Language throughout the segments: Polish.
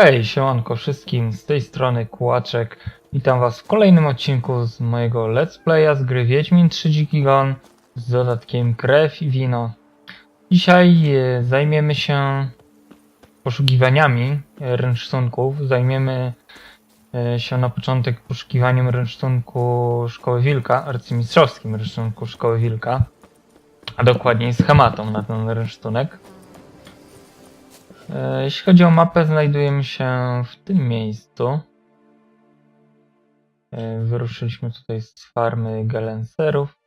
Hej, siemanko wszystkim, z tej strony Kłaczek. Witam was w kolejnym odcinku z mojego Let's Playa z gry Wiedźmin 3 Dziki Gon z dodatkiem Krew i Wino. Dzisiaj e, zajmiemy się poszukiwaniami rynsztunków. Zajmiemy e, się na początek poszukiwaniem rynsztunku Szkoły Wilka, arcymistrzowskim rynsztunku Szkoły Wilka, a dokładniej schematą na ten rynsztunek. E, Jeśli chodzi o mapę, znajdujemy się w tym miejscu. E, Wyruszyliśmy tutaj z farmy Gelenserów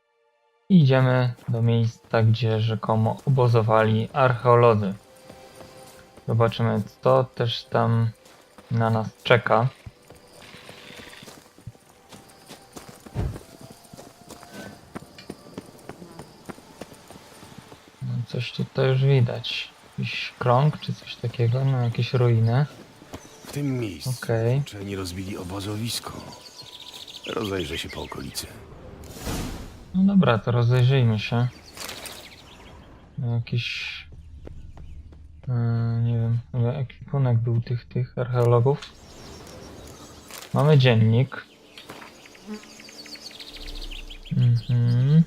i idziemy do miejsca, gdzie rzekomo obozowali archeolodzy. Zobaczymy, co też tam na nas czeka. No, Coś tutaj już widać. Jakiś krąg czy coś takiego, no jakieś ruiny. W tym miejscu Okej. uczeni rozbili obozowisko. Rozejrzę się po okolicy. No dobra, to rozejrzyjmy się. Jakiś... Yy, nie wiem, chyba ekwipunek był tych, tych archeologów. Mamy dziennik. Mhm.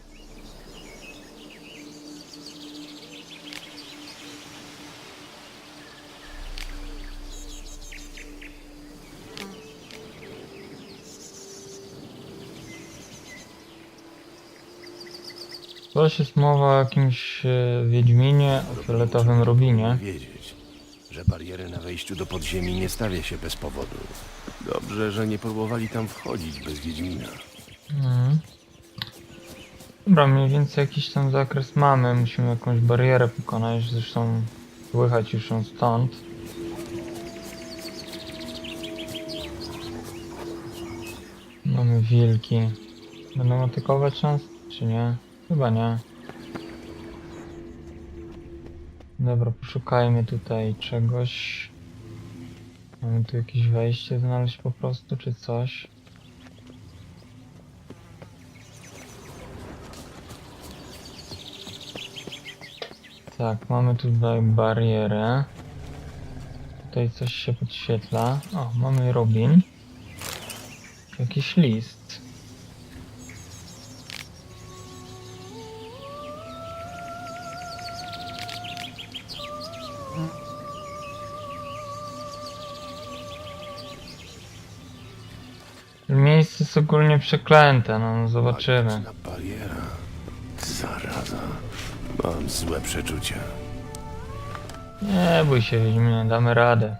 Coś jest mowa o jakimś e, Wiedźminie, o fioletowym Rubinie. Wiedzieć, że bariery na wejściu do podziemi nie stawia się bez powodu. Dobrze, że nie próbowali tam wchodzić bez Wiedźmina. Mhm. Dobra, mniej więcej jakiś tam zakres mamy. Musimy jakąś barierę pokonać. Zresztą słychać już ją stąd. Mamy wilki. Będą atakować nas, czy nie? Chyba nie. Dobra, poszukajmy tutaj czegoś. Mamy tu jakieś wejście znaleźć po prostu, czy coś. Tak, mamy tutaj barierę. Tutaj coś się podświetla. O, mamy Robin. Jakiś list. Miejsce jest ogólnie przeklęte, no zobaczymy. Magiczna bariera. Zaraza. Mam złe przeczucia. Nie bój się, Wiedźminie, damy radę.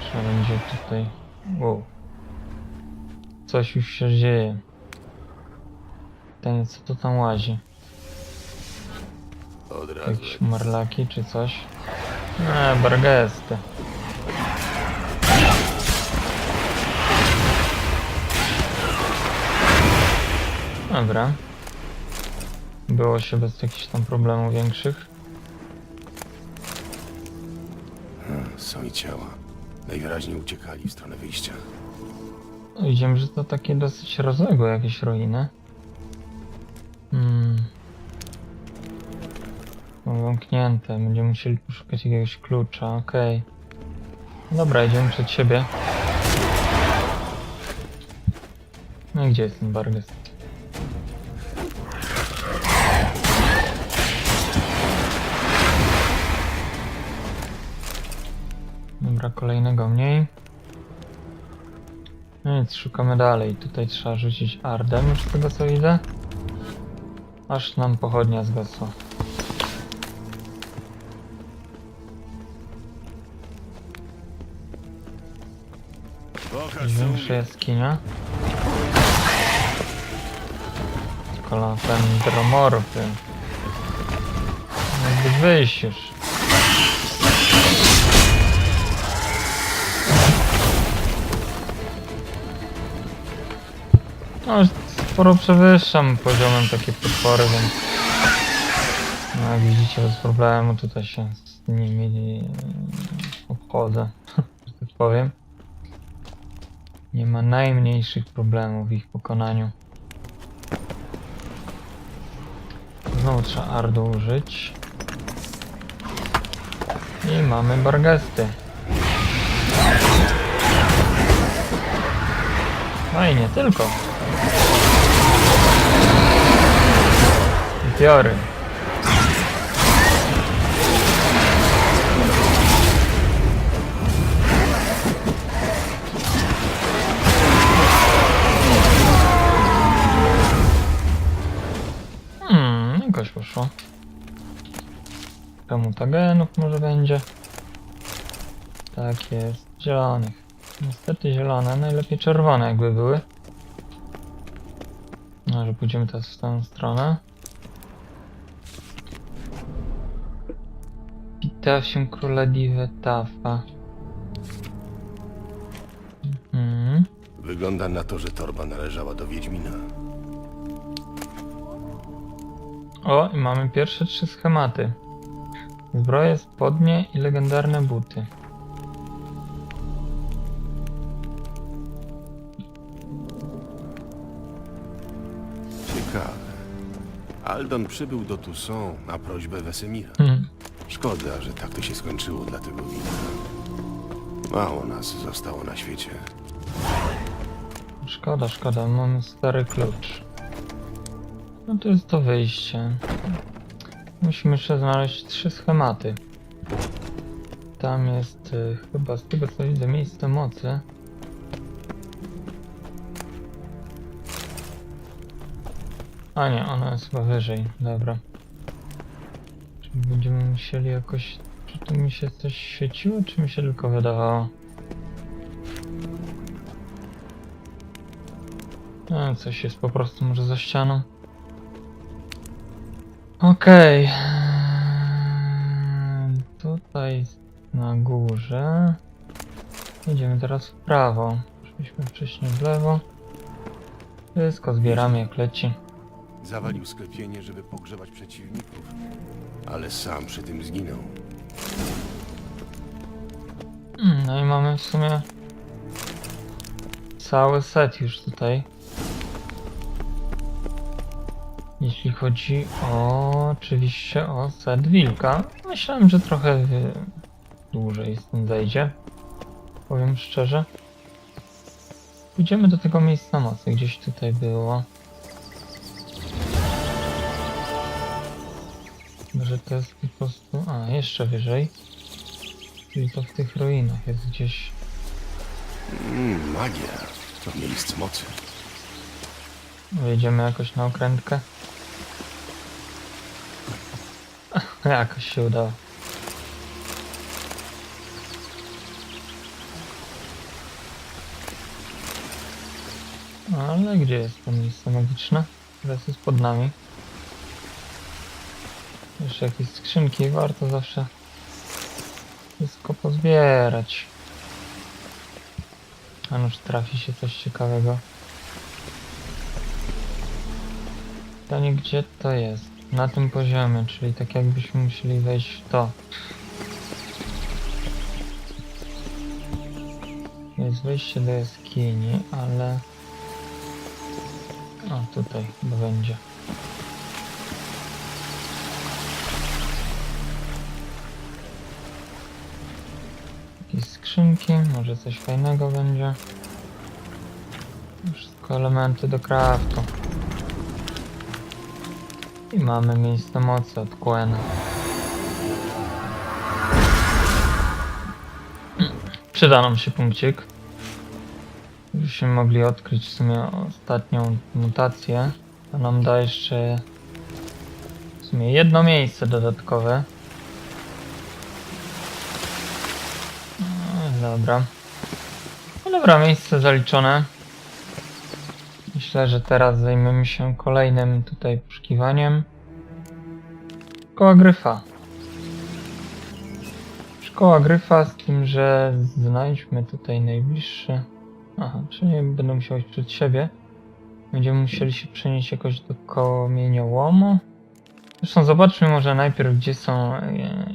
Trzeba będzie tutaj... Wow. Coś już się dzieje. Ten, co to tam łazi? Od razu. Jakieś marlaki czy coś? Nie, bargesty. Dobra. Było się bez jakichś tam problemów większych. Są i ciała. Najwyraźniej uciekali w stronę wyjścia. No, Widzimy, że to takie dosyć rozległe jakieś ruiny. Hmm. Są zamknięte. Będziemy musieli poszukać jakiegoś klucza. Okej. Dobra, idziemy przed siebie. No i gdzie jest ten Bargest? Dobra, kolejnego mniej. No nic, szukamy dalej. Tutaj trzeba rzucić ardem już z tego co widzę. Aż nam pochodnia zgasła. Większa jaskinia. Kolatem dromorfy. Jakby wyjść już. No, sporo przewyższam poziomem takie potwory, więc... No, jak widzicie, bez problemu tutaj się z nimi obchodzę, że tak powiem. Nie ma najmniejszych problemów w ich pokonaniu. Znowu trzeba ardu użyć. I mamy Bargesty. No i nie tylko. Fiory. Hmm, jakoś poszło. Trochę mutagenów może będzie. Tak jest. Zielonych. Niestety zielone, najlepiej czerwone jakby były. No, że pójdziemy teraz w tę stronę. Pitafium Królewny Tafa. Mhm. Wygląda na to, że torba należała do Wiedźmina. O, i mamy pierwsze trzy schematy. Zbroje, spodnie i legendarne buty. Ciekawe. Aldon przybył do Toussaint na prośbę Wesemira. Hmm. Szkoda, że tak to się skończyło dla tego wina. Mało nas zostało na świecie. Szkoda, szkoda, mamy stary klucz. No to jest to wyjście. Musimy jeszcze znaleźć trzy schematy. Tam jest y, chyba z tego co widzę miejsce mocy. A nie, ona jest chyba wyżej, dobra. Będziemy musieli jakoś... Czy tu mi się coś świeciło, czy mi się tylko wydawało? A, coś jest po prostu może za ścianą. Okej. Eee, Tutaj na górze. Idziemy teraz w prawo. Szliśmy wcześniej w lewo. Wszystko zbieramy jak leci. Zawalił sklepienie, żeby pogrzebać przeciwników, ale sam przy tym zginął. Mm, No i mamy w sumie cały set już tutaj. Jeśli chodzi o oczywiście o set wilka. Myślałem, że trochę dłużej stąd zejdzie. Powiem szczerze. Pójdziemy do tego miejsca mocy, gdzieś tutaj było. Może to jest po prostu... A, jeszcze wyżej. Czyli to w tych ruinach jest gdzieś. Mm, magia. To miejsce mocy. Wejdziemy jakoś na okrętkę. jakoś się udało. Ale gdzie jest to miejsce magiczne? Teraz jest pod nami. Jeszcze jakieś skrzynki, warto zawsze wszystko pozbierać. A czy trafi się coś ciekawego. Pytanie, gdzie to jest? Na tym poziomie, czyli tak jakbyśmy musieli wejść w to. Jest wejście do jaskini, ale... O, tutaj chyba będzie. Skrzynki, może coś fajnego będzie. Wszystko elementy do craftu. I mamy miejsce mocy od Quena. Przyda nam się punkcik. Żebyśmy mogli odkryć w sumie ostatnią mutację. To nam da jeszcze w sumie jedno miejsce dodatkowe. Dobra. No dobra, miejsce zaliczone. Myślę, że teraz zajmiemy się kolejnym tutaj poszukiwaniem. Szkoła Gryfa. Szkoła Gryfa z tym, że znajdźmy tutaj najbliższy. Aha, czyli będę musiał iść przed siebie. Będziemy musieli się przenieść jakoś do kamieniołomu. Zresztą zobaczmy może najpierw, gdzie są e,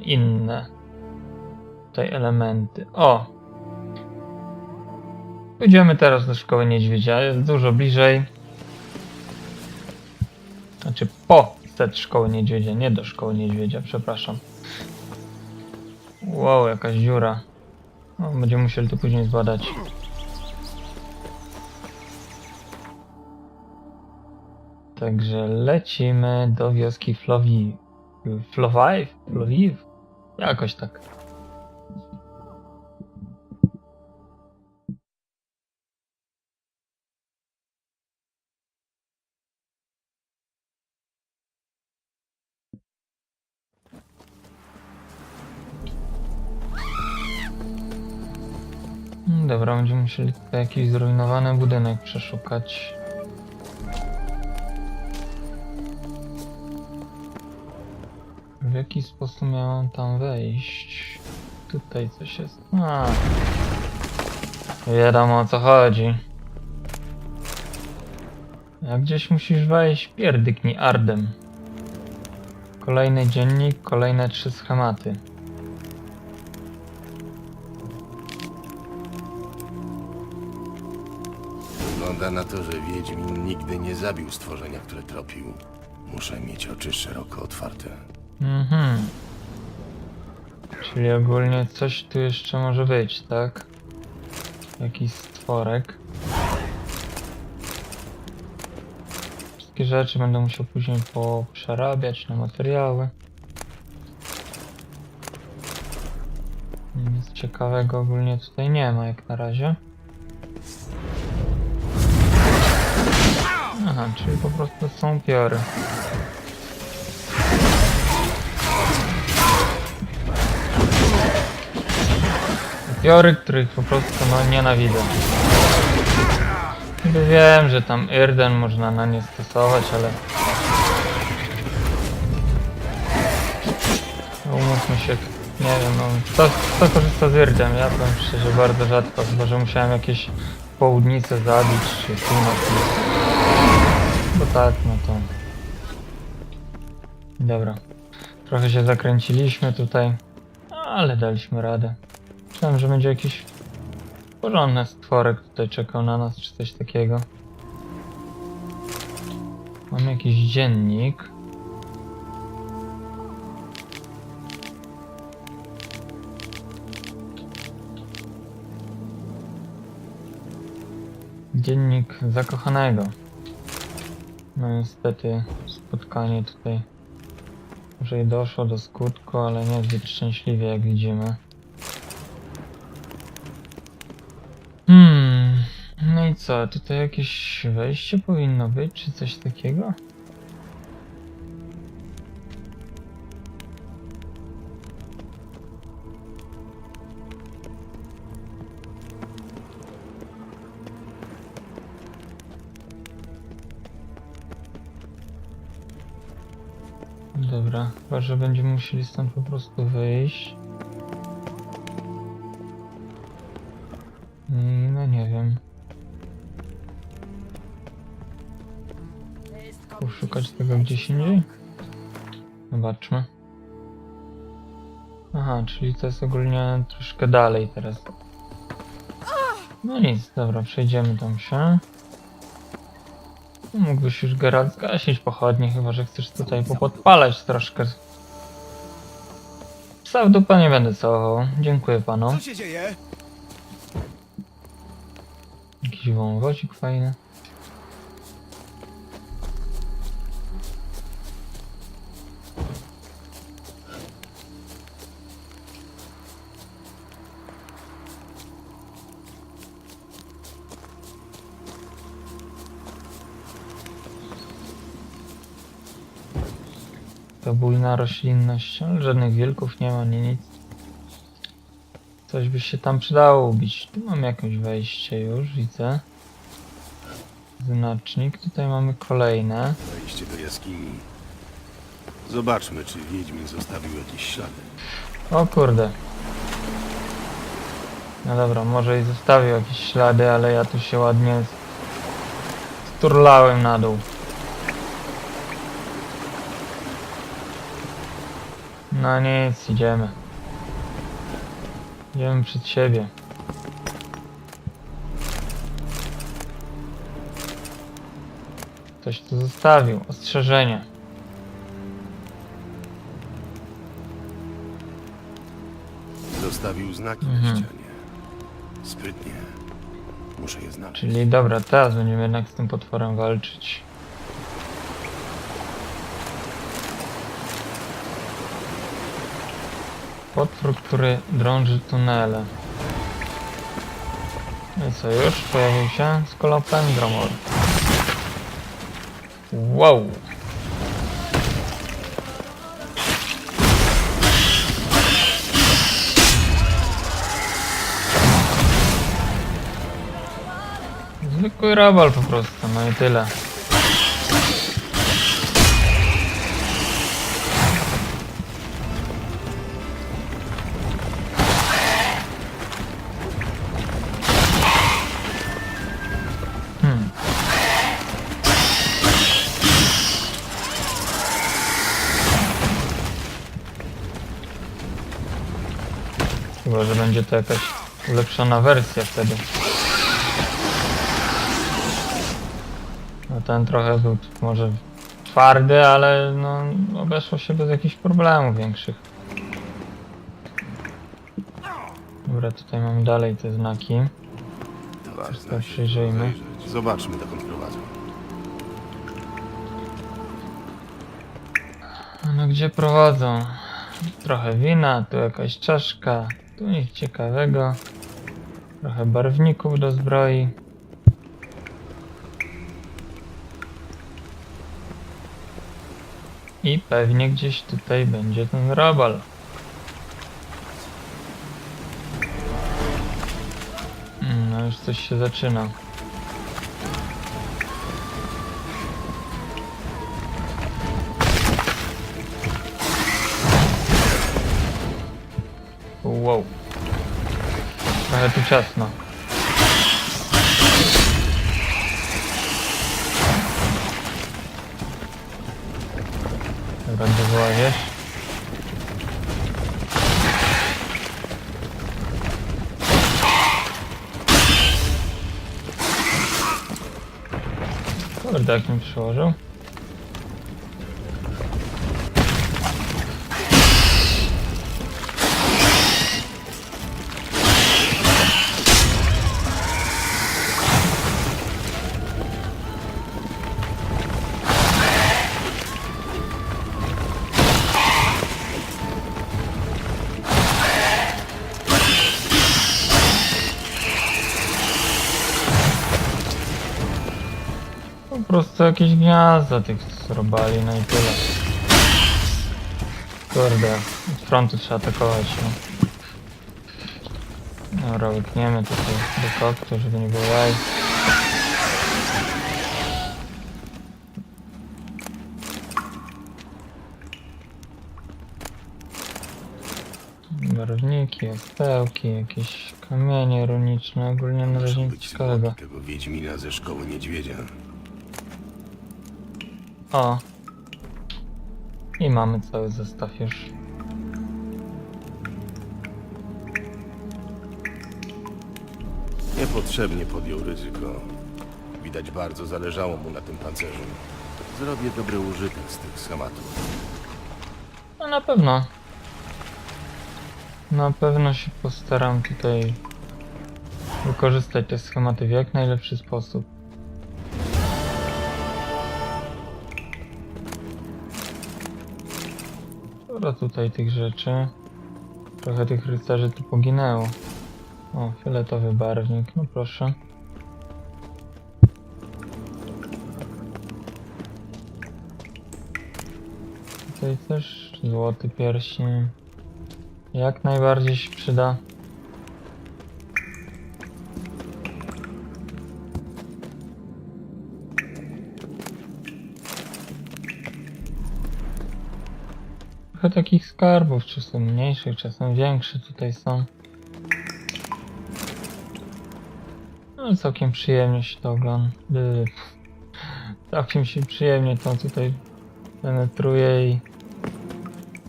inne tutaj elementy. O! Pójdziemy teraz do szkoły niedźwiedzia, jest dużo bliżej. Znaczy po set szkoły niedźwiedzia, nie do szkoły niedźwiedzia, przepraszam. Wow, jakaś dziura. No, będziemy musieli to później zbadać. Także lecimy do wioski Flowi... Flowiv? Flowiv? Jakoś tak. Musieli tutaj jakiś zrujnowany budynek przeszukać. W jaki sposób miałem tam wejść? Tutaj coś jest. A. Wiadomo o co chodzi. Jak gdzieś musisz wejść, pierdyknij ardem. Kolejny dziennik, kolejne trzy schematy. Na to, że Wiedźmin nigdy nie zabił stworzenia, które tropił. Muszę mieć oczy szeroko otwarte. Mhm. Czyli ogólnie coś tu jeszcze może być, tak? Jakiś stworek. Wszystkie rzeczy będę musiał później poprzerabiać na materiały. Nic ciekawego ogólnie tutaj nie ma jak na razie. Aha, czyli po prostu są piory. Piory, których po prostu no nienawidzę. Wiem, że tam Irden można na nie stosować, ale... No, Umówmy się, nie wiem, no kto, kto korzysta z Irden? Ja powiem szczerze bardzo rzadko, chyba że musiałem jakieś południce zabić, czy północ. Bo tak, no to... Dobra. Trochę się zakręciliśmy tutaj, ale daliśmy radę. Myślałem, że będzie jakiś porządny stworek tutaj czekał na nas, czy coś takiego. Mam jakiś dziennik. Dziennik zakochanego. No niestety spotkanie tutaj może i doszło do skutku, ale niezbyt szczęśliwie jak widzimy. Hmm, no i co, tutaj jakieś wejście powinno być, czy coś takiego? Chyba, że będziemy musieli stąd po prostu wyjść. Mm, No nie wiem. Poszukać tego gdzieś indziej? Zobaczmy. Aha, czyli to jest ogólnie troszkę dalej teraz. No nic, dobra, przejdziemy tam się. Mógłbyś już Geralt zgasić pochodnie, chyba że chcesz tutaj popodpalać troszkę. Psa w dupę nie będę całował. Dziękuję panu. Co się dzieje? Jakiś wąwodzik fajny. To bujna roślinność, ale żadnych wilków nie ma, ani nic. Coś by się tam przydało ubić. Tu mamy jakieś wejście już, widzę. Znacznik, tutaj mamy kolejne. Wejście do jaskini. Zobaczmy, czy Wiedźmin zostawił jakieś ślady. O kurde. No dobra, może i zostawił jakieś ślady, ale ja tu się ładnie sturlałem na dół. No nic, idziemy. Idziemy przed siebie. Ktoś tu zostawił. Ostrzeżenie. Pozostawił znaki Mhm. na ścianie. Sprytnie. Muszę je znaleźć. Czyli dobra, teraz będziemy jednak z tym potworem walczyć. Potwór, który drąży tunele. No i co, już pojawił się Gromor. Wow! Zwykły robal po prostu, no i tyle. Chyba, że będzie to jakaś ulepszona wersja wtedy. No ten trochę był może twardy, ale no obeszło się bez jakichś problemów większych. Dobra, tutaj mamy dalej te znaki. Wszystko przyjrzyjmy. Zobaczmy, dokąd prowadzą. No gdzie prowadzą? Trochę wina, tu jakaś czaszka, tu nic ciekawego. Trochę barwników do zbroi. I pewnie gdzieś tutaj będzie ten robal. Mm, No już coś się zaczyna. Ciasno. Dobra, gdzie wyłazisz? Kurde, jak mi przyłożył. Prostu jakieś gniazda tych zrobali, no i tyle. Kurde, od frontu trzeba atakować, no. Dobra, łykniemy tutaj do koktu, żeby nie było jaj. Barwniki, ostełki, jakieś kamienie runiczne, ogólnie na razie nic ciekawego. tego Wiedźmina ze szkoły niedźwiedzia. O. I mamy cały zestaw już. Niepotrzebnie podjął ryzyko. Widać bardzo zależało mu na tym pancerzu. Zrobię dobry użytek z tych schematów. No na pewno. Na pewno się postaram tutaj wykorzystać te schematy w jak najlepszy sposób. Sporo tutaj tych rzeczy. Trochę tych rycerzy tu poginęło. O, fioletowy barwnik, no proszę. Tutaj też złoty pierścień. Jak najbardziej się przyda. Skarbów, czasem mniejszych, czasem większych tutaj są. No całkiem przyjemnie się to ogląda. Całkiem się przyjemnie to tutaj penetruje i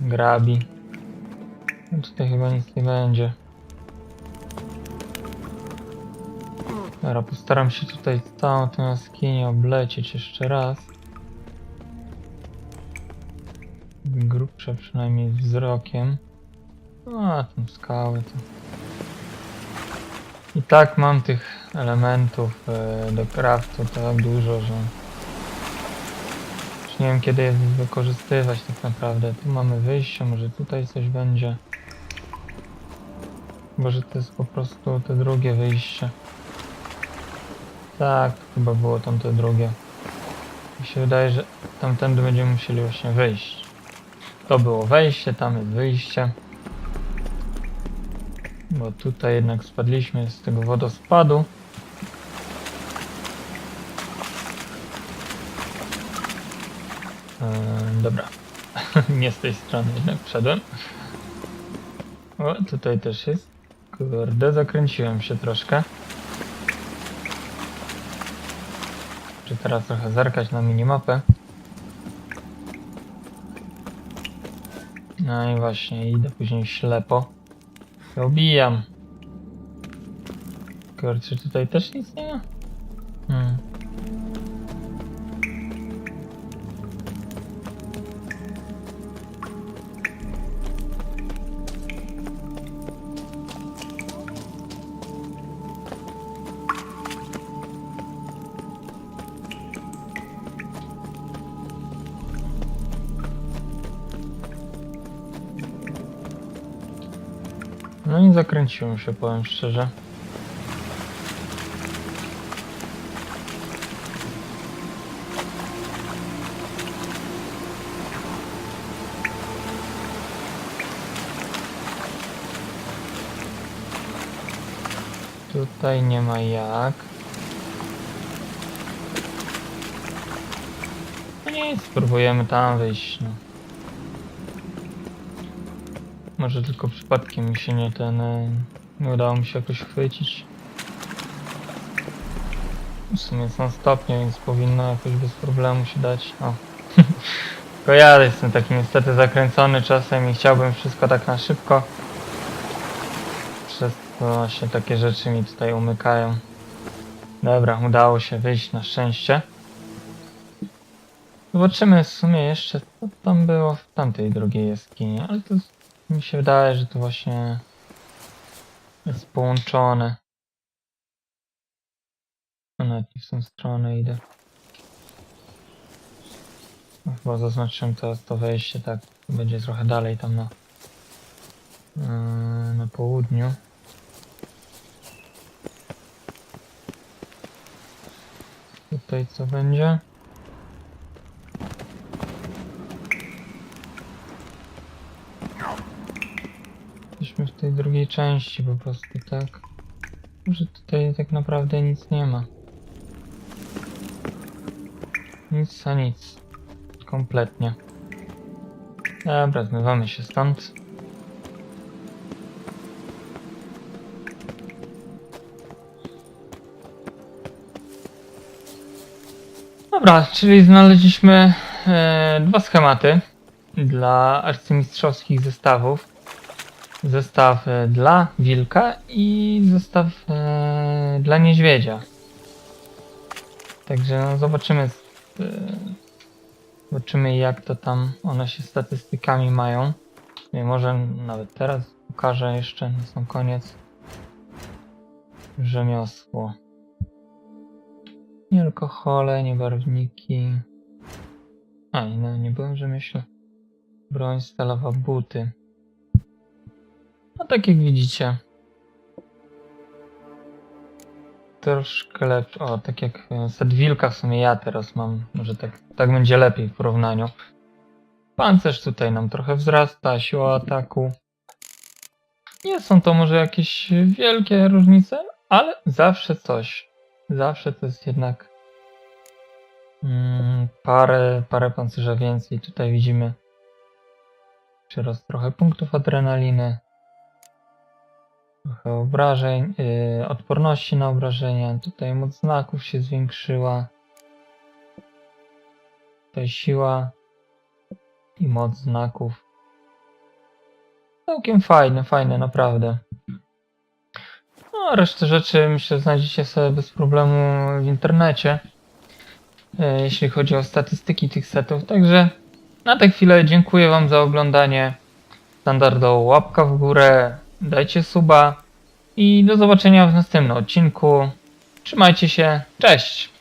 grabi. No tutaj chyba nic nie będzie. Dobra, postaram się tutaj całą tę jaskinię oblecieć jeszcze raz. Grubsze przynajmniej wzrokiem. A, tam skały to. I tak mam tych elementów e, do craftu tak dużo, że już nie wiem kiedy je wykorzystywać tak naprawdę. Tu mamy wyjście, może tutaj coś będzie. Może to jest po prostu te drugie wyjście. Tak, chyba było tam to drugie. Mi się wydaje, że tamtędy będziemy musieli właśnie wyjść. To było wejście, tam jest wyjście. Bo tutaj jednak spadliśmy z tego wodospadu. Eee, dobra. Nie z tej strony jednak wszedłem. O, tutaj też jest. Kurde, zakręciłem się troszkę. Czy teraz trochę zerkać na minimapę? No i właśnie, idę później ślepo. Obijam. Kurczę, tutaj też nic nie ma? Hmm. No i zakręciłem się, powiem szczerze. Tutaj nie ma jak. No nic, spróbujemy tam wyjść. No. Może tylko przypadkiem mi się nie ten. e, Nie udało mi się jakoś chwycić. W sumie są stopnie, więc powinno jakoś bez problemu się dać. O. Tylko ja jestem taki niestety zakręcony czasem i chciałbym wszystko tak na szybko. Przez to właśnie takie rzeczy mi tutaj umykają. Dobra, udało się wyjść na szczęście. Zobaczymy w sumie jeszcze, co tam było w tamtej drugiej jaskini, ale to mi się wydaje, że to właśnie jest połączone. A nawet nie w tą stronę idę. No, Chyba zaznaczyłem teraz to wejście, tak. Będzie trochę dalej tam na, yy, na południu. Tutaj co będzie? Jesteśmy w tej drugiej części po prostu, tak? Że tutaj tak naprawdę nic nie ma. Nic a nic. Kompletnie. Dobra, zmywamy się stąd. Dobra, czyli znaleźliśmy e, dwa schematy dla arcymistrzowskich zestawów. Zestaw e, dla wilka i zestaw e, dla niedźwiedzia. Także no, zobaczymy, e, zobaczymy jak to tam one się statystykami mają. Nie, może nawet teraz pokażę jeszcze na sam koniec rzemiosło. Nie alkohole, nie barwniki. A, i no nie byłem w rzemiośle. Broń stalowa, buty. No tak jak widzicie. Troszkę lepszy. O, tak jak e, set wilka w sumie ja teraz mam. Może tak, tak będzie lepiej w porównaniu. Pancerz tutaj nam trochę wzrasta, siła ataku. Nie są to może jakieś wielkie różnice, ale zawsze coś. Zawsze to jest jednak mm, parę, parę pancerza więcej. Tutaj widzimy przyrost trochę punktów adrenaliny. Obrażeń, yy, odporności na obrażenia. Tutaj moc znaków się zwiększyła. Tutaj siła i moc znaków. Całkiem fajne, fajne, naprawdę. No, resztę rzeczy myślę znajdziecie sobie bez problemu w internecie. yy, Jeśli chodzi o statystyki tych setów. Także na tę chwilę dziękuję Wam za oglądanie. standardowo łapka w górę, dajcie suba i do zobaczenia w następnym odcinku. Trzymajcie się, cześć!